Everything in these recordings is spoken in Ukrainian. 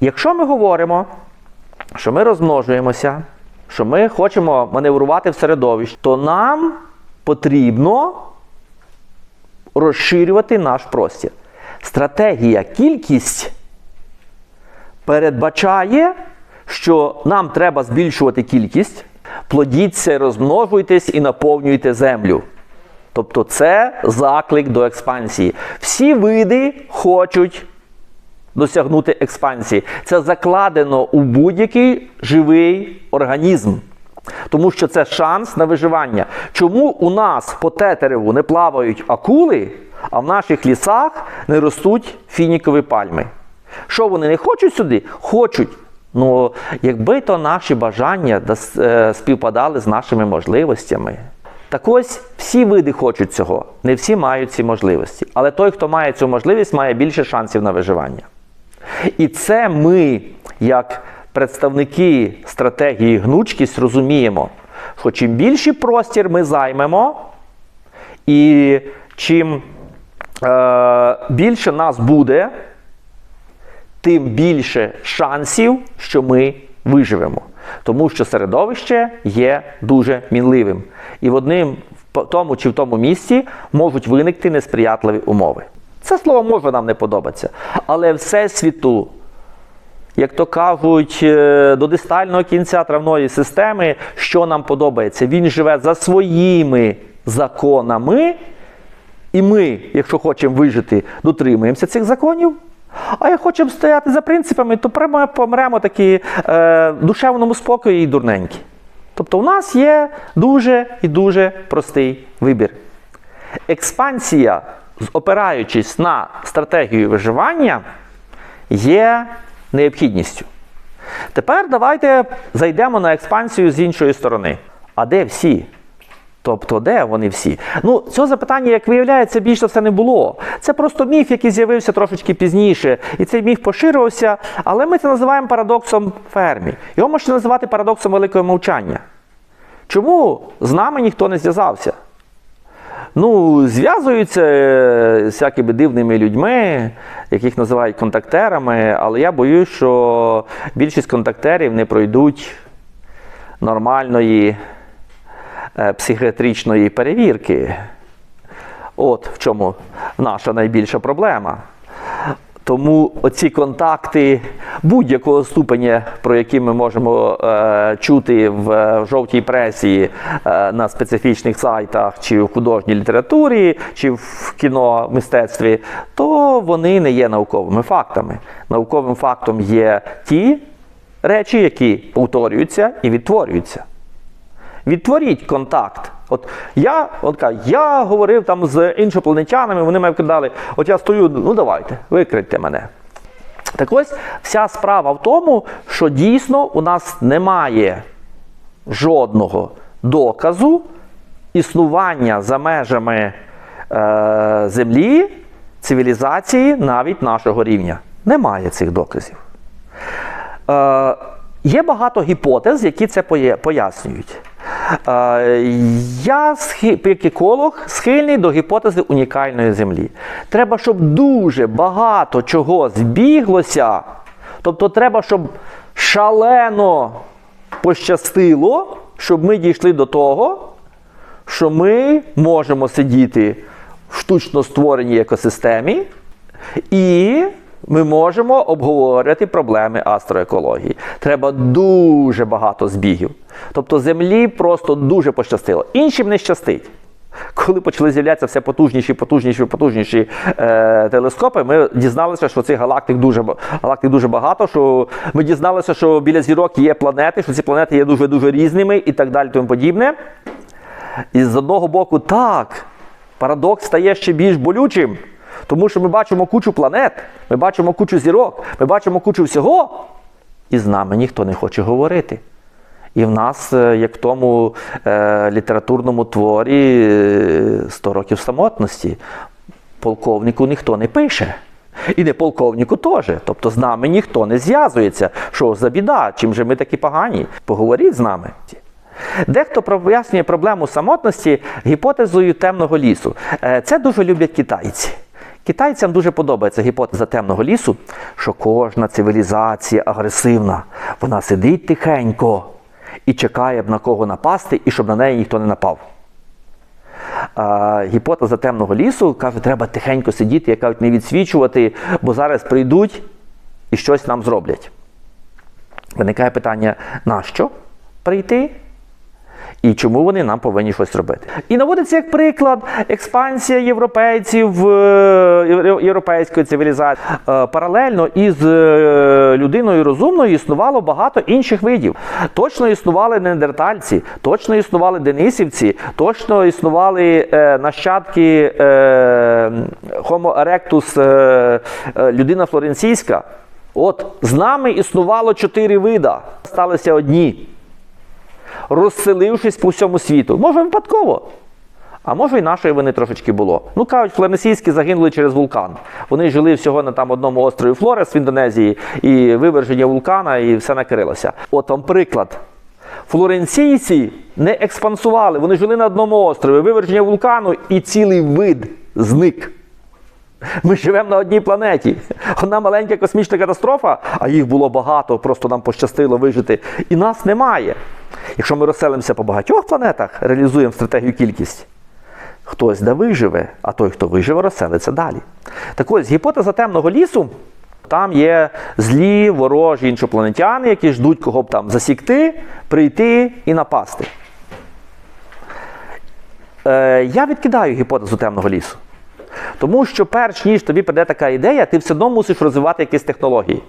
Якщо ми говоримо, що ми розмножуємося, що ми хочемо маневрувати в середовищі, то нам потрібно розширювати наш простір. Стратегія кількість передбачає, що нам треба збільшувати кількість, плодіться, розмножуйтесь і наповнюйте землю. Тобто це заклик до експансії. Всі види хочуть досягнути експансії. Це закладено у будь-який живий організм. Тому що це шанс на виживання. Чому у нас по тетереву не плавають акули, а в наших лісах не ростуть фінікові пальми? Що вони не хочуть сюди? Хочуть. Ну, якби то наші бажання е, співпадали з нашими можливостями. Так ось всі види хочуть цього, не всі мають ці можливості. Але той, хто має цю можливість, має більше шансів на виживання. І це ми, як представники стратегії гнучкість, розуміємо, що чим більший простір ми займемо, і чим е, більше нас буде, тим більше шансів, що ми виживемо. Тому що середовище є дуже мінливим. І в одним в тому чи в тому місці можуть виникти несприятливі умови. Це слово може нам не подобатися. Але всесвіту, як то кажуть, е, до дистального кінця травної системи, що нам подобається? Він живе за своїми законами, і ми, якщо хочемо вижити, дотримуємося цих законів. А як хочемо стояти за принципами, то помремо такі е, душевному спокої і дурненькі. Тобто у нас є дуже і дуже простий вибір. Експансія, опираючись на стратегію виживання, є необхідністю. Тепер давайте зайдемо на експансію з іншої сторони. А де всі? Тобто, де вони всі? Ну, цього запитання, як виявляється, більше за все не було. Це просто міф, який з'явився трошечки пізніше. І цей міф поширився, але ми це називаємо парадоксом фермі. Його можна називати парадоксом великого мовчання. Чому з нами ніхто не зв'язався? Ну, зв'язуються е, всякими дивними людьми, яких називають контактерами, але я боюсь, що більшість контактерів не пройдуть нормальної е, психіатричної перевірки. От в чому наша найбільша проблема. Тому оці контакти будь-якого ступеня, про які ми можемо е, чути е, в жовтій пресі е, на специфічних сайтах, чи в художній літературі, чи в кіно мистецтві, то вони не є науковими фактами. Науковим фактом є ті речі, які повторюються і відтворюються. Відтворіть контакт. От я, от кажу, я говорив там з іншопланетянами, вони мене вкидали, от я стою, ну давайте, викрийте мене. Так ось вся справа в тому, що дійсно у нас немає жодного доказу існування за межами е, Землі, цивілізації навіть нашого рівня. Немає цих доказів. Е, є багато гіпотез, які це пояснюють. Я, як еколог, схильний до гіпотези унікальної землі. Треба, щоб дуже багато чого збіглося. Тобто, треба, щоб шалено пощастило, щоб ми дійшли до того, що ми можемо сидіти в штучно створеній екосистемі, і ми можемо обговорювати проблеми астроекології. Треба дуже багато збігів. Тобто землі просто дуже пощастило. Іншим не щастить. Коли почали з'являтися все потужніші, потужніші, потужніші е, телескопи, ми дізналися, що цих галактик дуже, галактик дуже багато. Що ми дізналися, що біля зірок є планети, що ці планети є дуже дуже різними і так далі, тому подібне. І з одного боку, так, парадокс стає ще більш болючим, тому що ми бачимо кучу планет, ми бачимо кучу зірок, ми бачимо кучу всього, і з нами ніхто не хоче говорити. І в нас, е, як в тому е, літературному творі е, «100 років самотності, полковнику ніхто не пише. І не полковнику теж. Тобто з нами ніхто не зв'язується. Що за біда? Чим же ми такі погані? Поговоріть з нами. Дехто пояснює проблему самотності гіпотезою темного лісу. Е, Це дуже люблять китайці. Китайцям дуже подобається гіпотеза темного лісу, що кожна цивілізація агресивна, вона сидить тихенько і чекає б на кого напасти, і щоб на неї ніхто не напав. А, гіпотеза темного лісу каже, треба тихенько сидіти, як не відсвічувати, бо зараз прийдуть і щось нам зроблять. Виникає питання, нащо прийти? І чому вони нам повинні щось робити? І наводиться як приклад експансія європейців, е, європейської цивілізації. Е, Паралельно із е, людиною розумною існувало багато інших видів. Точно існували неандертальці, точно існували денисівці, точно існували нащадки Homo erectus, людина флоренційська. От з нами існувало чотири вида, сталися одні розселившись по всьому світу. Може, випадково. А може, і нашої вини трошечки було. Ну, кажуть, флоренційські загинули через вулкан. Вони жили всього на там одному острові Флорес в Індонезії, і виверження вулкана, і все накрилося. От вам приклад. Флоренційці не експансували, вони жили на одному острові, виверження вулкану, і цілий вид зник. Ми живемо на одній планеті. Одна маленька космічна катастрофа, а їх було багато, просто нам пощастило вижити. І нас немає. Якщо ми розселимося по багатьох планетах, реалізуємо стратегію кількість, хтось де виживе, а той, хто виживе, розселиться далі. Так ось, гіпотеза темного лісу. Там є злі, ворожі іншопланетяни, які ждуть кого б там засікти, прийти і напасти. Е, я відкидаю гіпотезу темного лісу. Тому що перш ніж тобі прийде така ідея, ти все одно мусиш розвивати якісь технології.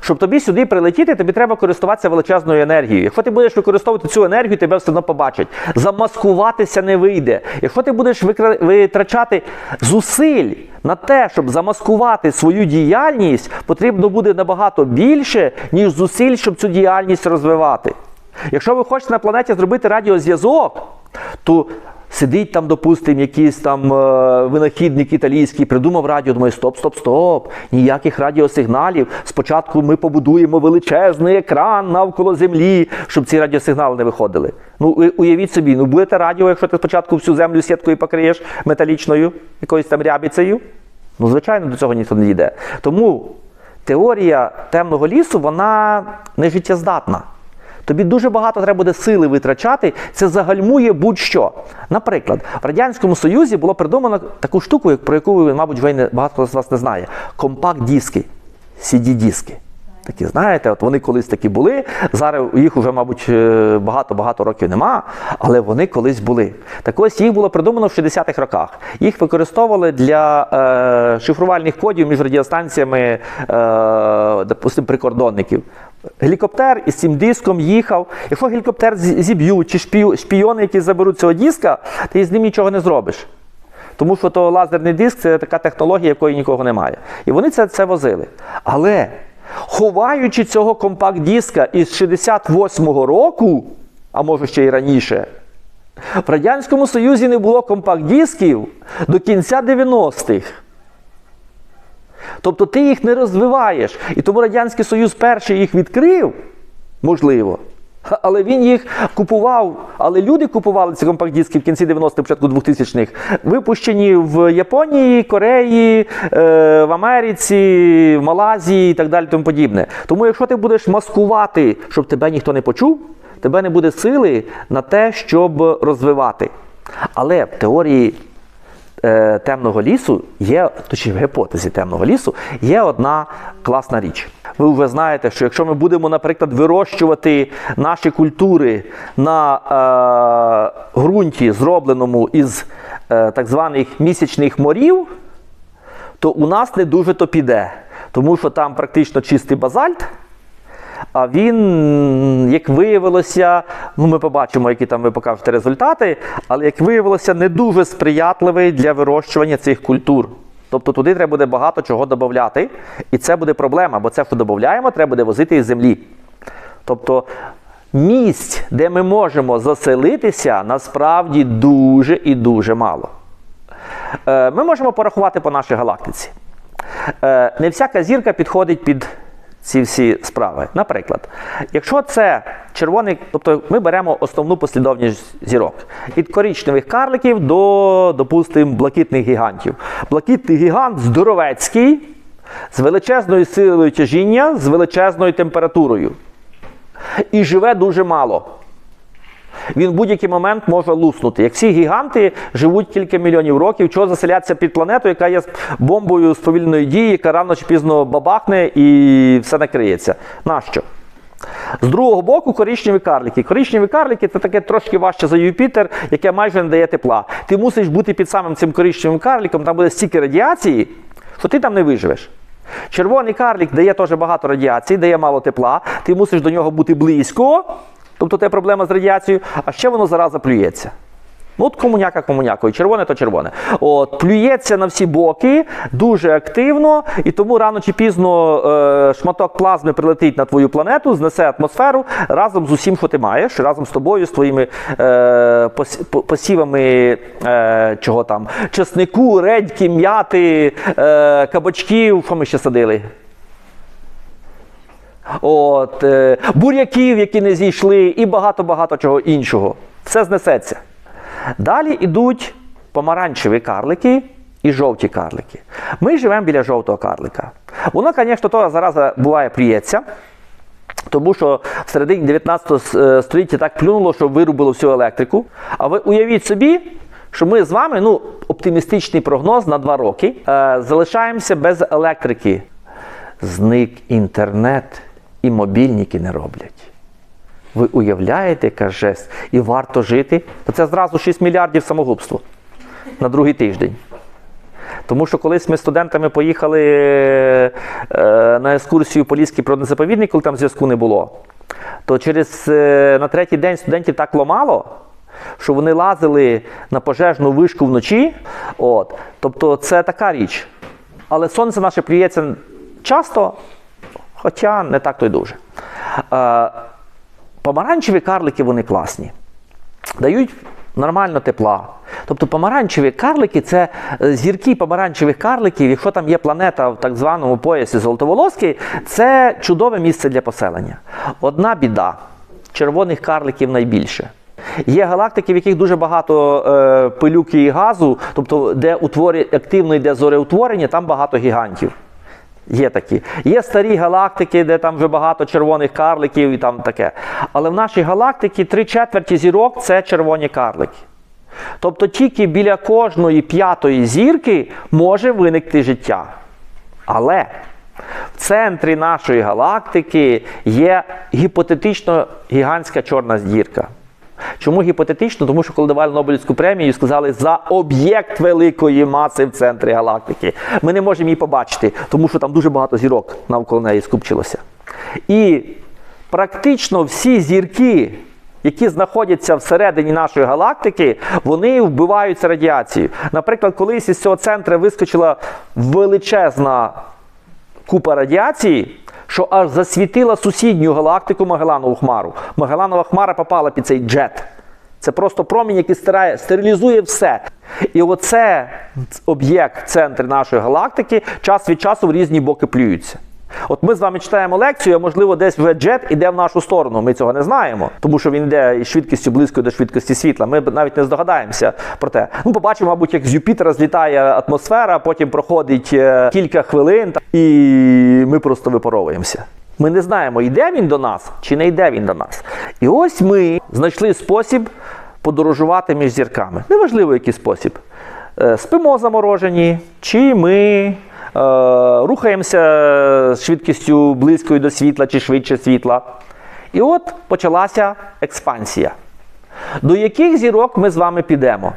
Щоб тобі сюди прилетіти, тобі треба користуватися величезною енергією. Якщо ти будеш використовувати цю енергію, тебе все одно побачать. Замаскуватися не вийде. Якщо ти будеш витрачати зусиль на те, щоб замаскувати свою діяльність, потрібно буде набагато більше, ніж зусиль, щоб цю діяльність розвивати. Якщо ви хочете на планеті зробити радіозв'язок, то сидить там, допустимо, якийсь там е, винахідник італійський, придумав радіо, думає, стоп, стоп, стоп, ніяких радіосигналів. Спочатку ми побудуємо величезний екран навколо землі, щоб ці радіосигнали не виходили. Ну, уявіть собі, ну будете радіо, якщо ти спочатку всю землю сіткою покриєш металічною, якоюсь там рябіцею. Ну, звичайно, до цього ніхто не йде. Тому теорія темного лісу, вона не життєздатна. Тобі дуже багато треба буде сили витрачати, це загальмує будь-що. Наприклад, в Радянському Союзі було придумано таку штуку, про яку мабуть, вже багато з вас не знає. Компакт-диски, CD-диски. Такі, знаєте, от вони колись такі були. Зараз їх вже, мабуть, е, багато-багато років нема, але вони колись були. Так ось їх було придумано в 60-х роках. Їх використовували для е, шифрувальних кодів між радіостанціями, е, допустимо, прикордонників. Гелікоптер із цим диском їхав. Якщо гелікоптер зіб'ють чи шпіони, які заберуть цього диска, ти з ним нічого не зробиш. Тому що то лазерний диск це така технологія, якої нікого немає. І вони це, це возили. Але ховаючи цього компакт-диска із 68-го року, а може ще й раніше, в Радянському Союзі не було компакт-дисків до кінця 90-х. Тобто ти їх не розвиваєш. І тому Радянський Союз перший їх відкрив, можливо. Але він їх купував, але люди купували ці компакт-диски в кінці 90-х, початку 2000-х, випущені в Японії, Кореї, е, в Америці, в Малазії і так далі. Тому подібне. Тому, якщо ти будеш маскувати, щоб тебе ніхто не почув, тебе не буде сили на те, щоб розвивати. Але в теорії темного лісу є, точніше, в гіпотезі темного лісу є одна класна річ. Ви вже знаєте, що якщо ми будемо, наприклад, вирощувати наші культури на е, ґрунті, зробленому із е, так званих місячних морів, то у нас не дуже то піде, тому що там практично чистий базальт. А він, як виявилося, ну ми побачимо, які там ви покажете результати, але як виявилося, не дуже сприятливий для вирощування цих культур. Тобто туди треба буде багато чого додати, і це буде проблема, бо це, що додаємо, треба буде возити із землі. Тобто місць, де ми можемо заселитися, насправді дуже і дуже мало. Е, Ми можемо порахувати по нашій галактиці. Е, Не всяка зірка підходить під ці всі справи. Наприклад, якщо це червоний, тобто ми беремо основну послідовність зірок від коричневих карликів до, допустимо, блакитних гігантів. Блакитний гігант здоровецький, з величезною силою тяжіння, з величезною температурою. І живе дуже мало. Він в будь-який момент може луснути. Як всі гіганти живуть кілька мільйонів років, чого заселятися під планету, яка є бомбою з повільної дії, яка рано чи пізно бабахне і все накриється. Нащо? З другого боку, коричневі карлики. Коричневі карлики це таке трошки важче за Юпітер, яке майже не дає тепла. Ти мусиш бути під самим цим коричневим карликом, там буде стільки радіації, що ти там не виживеш. Червоний карлик дає теж багато радіації, дає мало тепла, ти мусиш до нього бути близько, тобто це проблема з радіацією, а ще воно зараза плюється. Ну, от комуняка комунякою, червоне то червоне. От, плюється на всі боки дуже активно, і тому рано чи пізно е, шматок плазми прилетить на твою планету, знесе атмосферу разом з усім, що ти маєш, разом з тобою, з твоїми е, пос- посівами е, чого там, чеснику, редьки, м'яти, е, кабачків, що ми ще садили. От, е, буряків, які не зійшли, і багато-багато чого іншого. Все знесеться. Далі йдуть помаранчеві карлики і жовті карлики. Ми живемо біля жовтого карлика. Воно, звісно, то зараза буває плюється. Тому що в середині 19 століття так плюнуло, що вирубило всю електрику. А ви уявіть собі, що ми з вами, ну, оптимістичний прогноз на два роки, е, залишаємося без електрики. Зник інтернет і мобільники не роблять. Ви уявляєте, яка? І варто жити. То це зразу 6 мільярдів самогубства на другий тиждень. Тому що колись ми з студентами поїхали е, на екскурсію Поліський природний коли там зв'язку не було, то через е, на третій день студентів так ломало, що вони лазили на пожежну вишку вночі. От. Тобто це така річ. Але сонце наше плюється часто, хоча не так то й дуже. Е, помаранчеві карлики вони класні. Дають нормально тепла. Тобто помаранчеві карлики це е, зірки помаранчевих карликів, якщо там є планета в так званому поясі Золотоволоський, це чудове місце для поселення. Одна біда червоних карликів найбільше. Є галактики, в яких дуже багато е, пилюки і газу, тобто де утворі, активно йде зореутворення, там багато гігантів. Є такі. Є старі галактики, де там вже багато червоних карликів і там таке. Але в нашій галактиці три четверті зірок це червоні карлики. Тобто тільки біля кожної п'ятої зірки може виникти життя. Але в центрі нашої галактики є гіпотетично гігантська чорна зірка. Чому гіпотетично? Тому що коли давали Нобелівську премію, сказали за об'єкт великої маси в центрі галактики. Ми не можемо її побачити, тому що там дуже багато зірок навколо неї скупчилося. І практично всі зірки, які знаходяться всередині нашої галактики, вони вбиваються радіацією. Наприклад, колись із цього центру вискочила величезна купа радіації, що аж засвітила сусідню галактику Магеланову хмару. Магеланова хмара попала під цей джет. Це просто промінь, який стирає, стерилізує все. І оце об'єкт в центрі нашої галактики час від часу в різні боки плюються. От ми з вами читаємо лекцію, а можливо, десь вже джет іде в нашу сторону. Ми цього не знаємо, тому що він йде із швидкістю близькою до швидкості світла. Ми навіть не здогадаємося про те. Ну, побачимо, мабуть, як з Юпітера злітає атмосфера, потім проходить е, кілька хвилин, і ми просто випаровуємося. Ми не знаємо, йде він до нас чи не йде він до нас. І ось ми знайшли спосіб подорожувати між зірками. Неважливо, який спосіб. Е, Спимо заморожені, чи ми рухаємося з швидкістю близькою до світла чи швидше світла. І от почалася експансія. До яких зірок ми з вами підемо?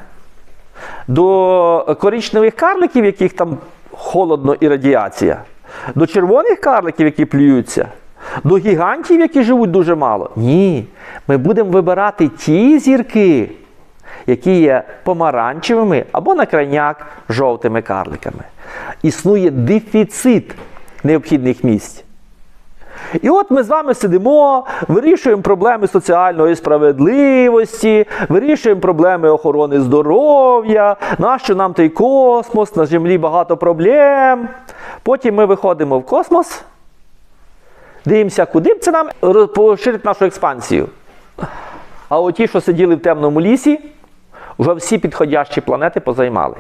До коричневих карликів, яких там холодно і радіація, до червоних карликів, які плюються, до гігантів, які живуть дуже мало. Ні. Ми будемо вибирати ті зірки, які є помаранчевими або на крайняк жовтими карликами. Існує дефіцит необхідних місць. І от ми з вами сидимо, вирішуємо проблеми соціальної справедливості, вирішуємо проблеми охорони здоров'я, нащо нам той космос, на землі багато проблем. Потім ми виходимо в космос, Дивимося, куди б це нам поширити нашу експансію. А оті, що сиділи в темному лісі, вже всі підходящі планети позаймали.